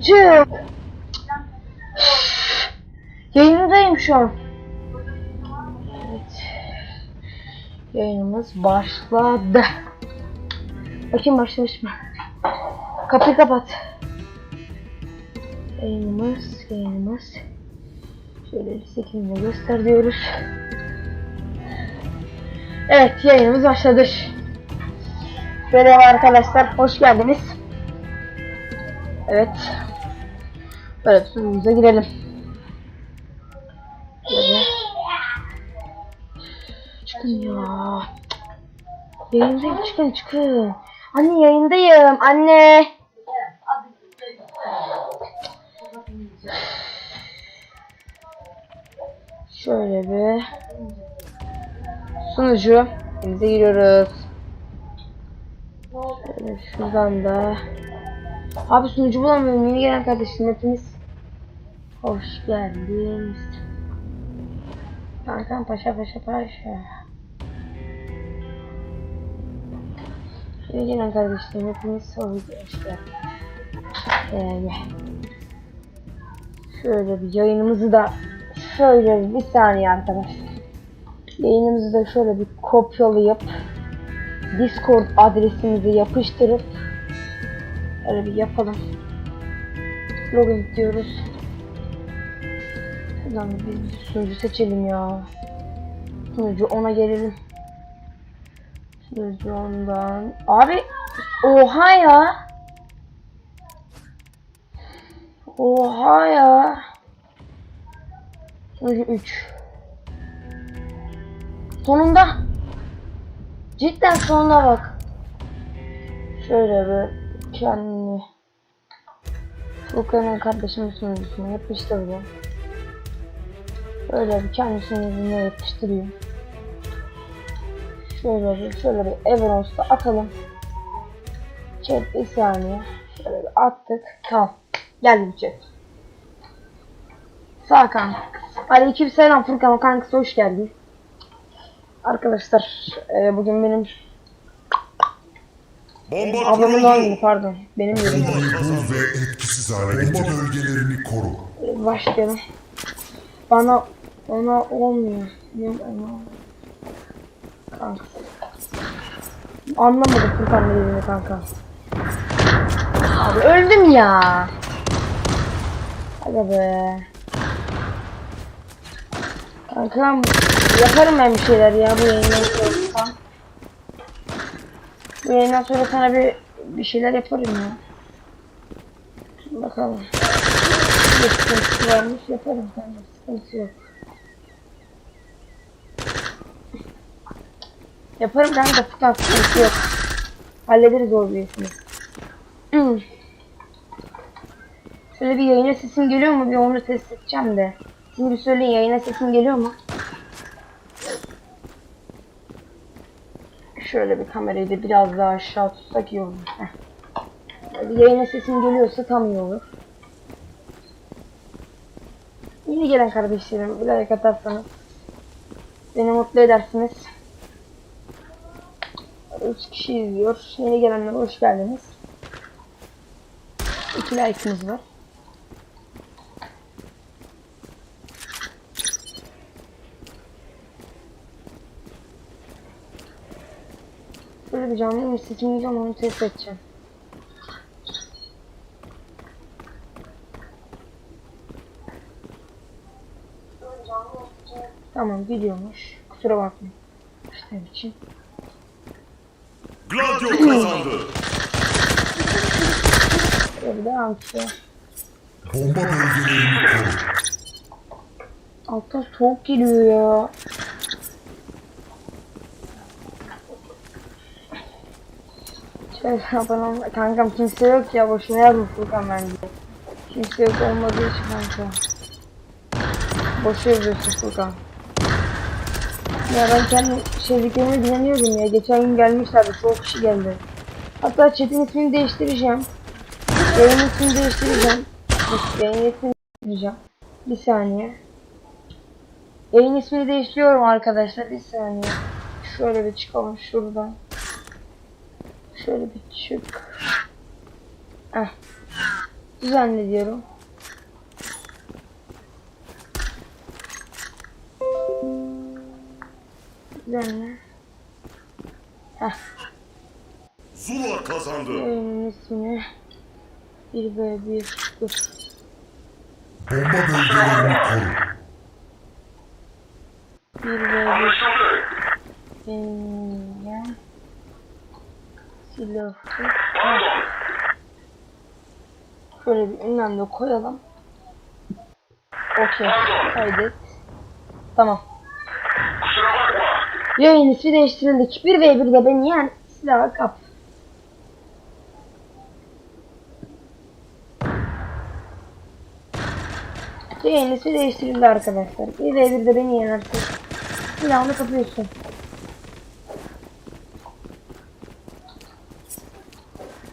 çık. Yayındayım şu an. Evet. Yayınımız başladı. Bakayım başlamış mı? Kapıyı kapat. Yayınımız, yayınımız. Şöyle sekimle göster diyoruz. Evet yayınımız başladı. Merhaba arkadaşlar, hoş geldiniz. Evet. Böyle sunumuza girelim. Şöyle. Çıkın ya. Yayındayım çıkın çıkın. Anne yayındayım anne. Şöyle bir sunucu. Bize giriyoruz. Şuradan da. Abi sunucu bulamıyorum. Yeni gelen kardeşim hepiniz. Hoş geldiniz. Kankam paşa paşa paşa. Yeni gelen kardeşlerim hepiniz hoş geldiniz. Şöyle. Şöyle bir yayınımızı da şöyle bir saniye arkadaşlar. Yayınımızı da şöyle bir kopyalayıp Discord adresimizi yapıştırıp öyle bir yapalım. Login diyoruz. Şuradan bir sunucu seçelim ya. Sunucu ona gelelim. Sunucu ondan. Abi oha ya. Oha ya. Sunucu 3. Sonunda. Cidden sonuna bak. Şöyle bir kendini Furkan'ın kardeşimin sunucusuna yapıştırdım. Böyle bir kendi sunucuna yapıştırayım. Şöyle bir şöyle bir Evernote'da atalım. Chat bir saniye. Şöyle bir attık. Tamam. Geldi chat. Sağ kanka. Aleyküm selam Furkan kankası hoş geldin. Arkadaşlar e, bugün benim Bomba ablamın doğum günü pardon. Benim yerim. Bul ve etkisiz hale getir. Bomba bölgelerini koru. Başlayalım. Bana ona olmuyor. Kanka. Anlamadım Furkan ne dediğini kanka. Abi öldüm ya. Hadi be. Kankam yaparım ben bir şeyler ya bu yayından sonra. Bu yayından sonra sana bir bir şeyler yaparım ya. Bakalım. Bir sıkıntı varmış yaparım kanka sıkıntı yok. Yaparım kanka Furkan sıkıntı yok. Hallederiz o işini. Hmm. Şöyle bir yayına sesim geliyor mu? Bir onu test edeceğim de. Şimdi bir söyleyin yayına sesim geliyor mu? Şöyle bir kamerayı da biraz daha aşağı tutsak iyi olur. Heh. Yayına sesim geliyorsa tam iyi olur. Yeni gelen kardeşlerim bir like atarsanız beni mutlu edersiniz. 3 kişi izliyor. Yeni gelenler hoş geldiniz. 2 like'ımız var. Böyle bir canlı mı seçmeyeceğim onu test edeceğim. Tamam gidiyormuş. Kusura bakmayın. İşte için. Gladio kazandı. Bomba bölgelerini koru. Alttan soğuk geliyor ya. Şöyle yapalım. Kankam kimse yok ya boşuna yazma Furkan bence. Kimse yok olmadığı için kanka. Boş yazıyorsun Furkan. Ya ben kendi sevdiklerime güveniyorum ya. Geçen gün gelmişlerdi. Çok kişi geldi. Hatta chat'in ismini değiştireceğim. Yayın ismini değiştireceğim. Yayın ismini değiştireceğim. Bir saniye. Yayın ismini değiştiriyorum arkadaşlar. Bir saniye. Şöyle bir çıkalım şuradan. Şöyle bir çık. Heh. Düzenle diyorum. Düzenle. Heh. Zula kazandı. Yayının ismini 1 v 1 dur. Bomba bölgelerini koru. 1 v 1 Anlaşıldı. benim silahı. Pardon. Şöyle bir ünlem de koyalım. Okey. Kaydet. Tamam. Yayın ismi değiştirildik. 1 v 1'de beni yen silahı kap. Yayın ismi değiştirildi arkadaşlar. 1 v 1'de beni yenersin. Silahını kapıyorsun.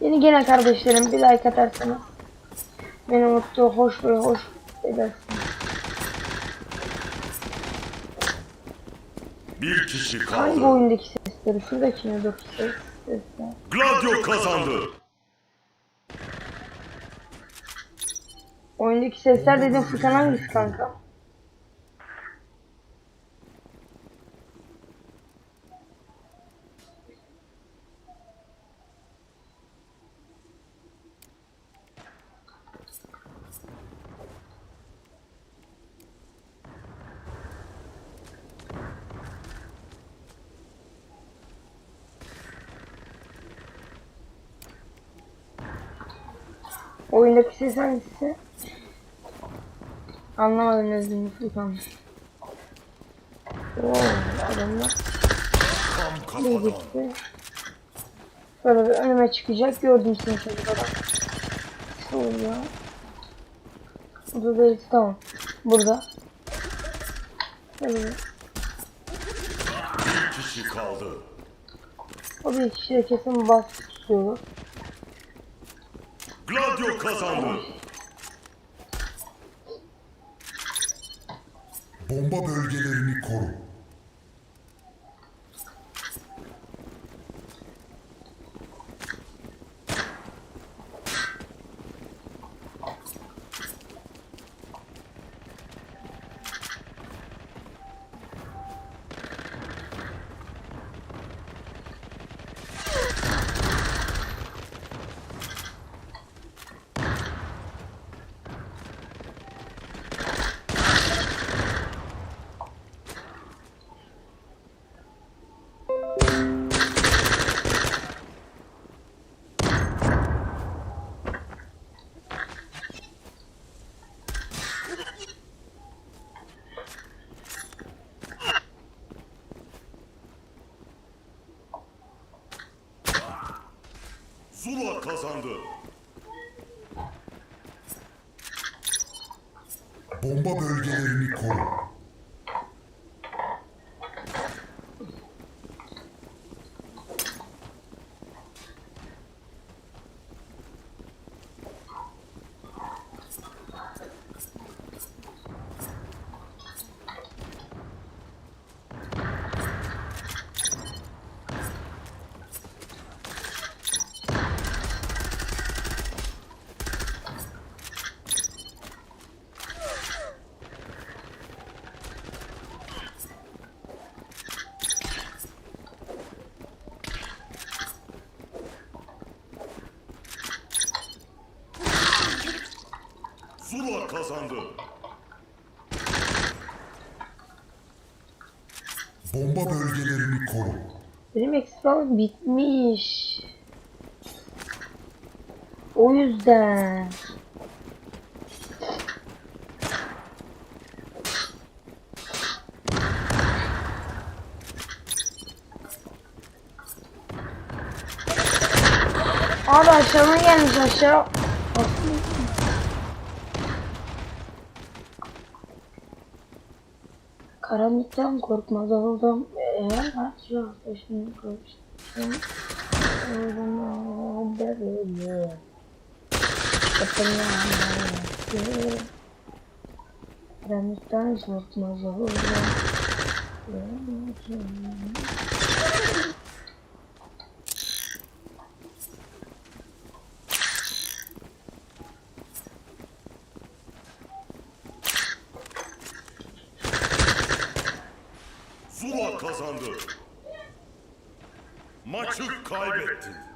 Yeni gelen kardeşlerim bir like atarsanız beni mutlu, hoş ve hoş edersiniz. Kişi Hangi kaldı. oyundaki sesleri? Şuradaki ne dur ses sesler. Gladio kazandı. Oyundaki sesler dediğin Furkan hangisi kanka? Oyundaki ses hangisi? Anlamadım dediğini Furkan. Oo, adamlar ne gitti? Şöyle bir önüme çıkacak gördüm seni çocuk adam. Ne oluyor? Burada değil tamam. Burada. Bir- Bir kişi kaldı. o bir kişi de kesin bas tutuyor. Gladio kazandı. Bomba bölgelerini koru. Zula kazandı. Bomba bölgelerini koru. Zula kazandı. Bomba bölgelerini koru. Benim ekspam bitmiş. O yüzden. Abi aşağıdan gelmiş aşağı. Karanlıktan korkmaz oldum. Eğer aç yok başını koştum. Oldum dereli. Kapılar Karanlıktan korkmaz oldum. kazandı. Maçı kaybettin.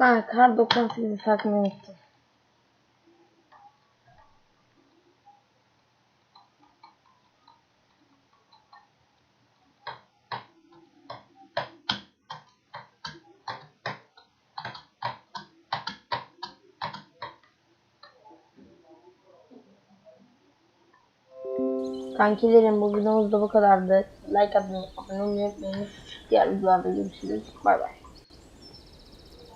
Lan kar 98 satmayı unuttum. Kankilerim bu videomuz da bu kadardı. Like atmayı, abone olmayı unutmayın. Diğer videolarda görüşürüz. Bay bay.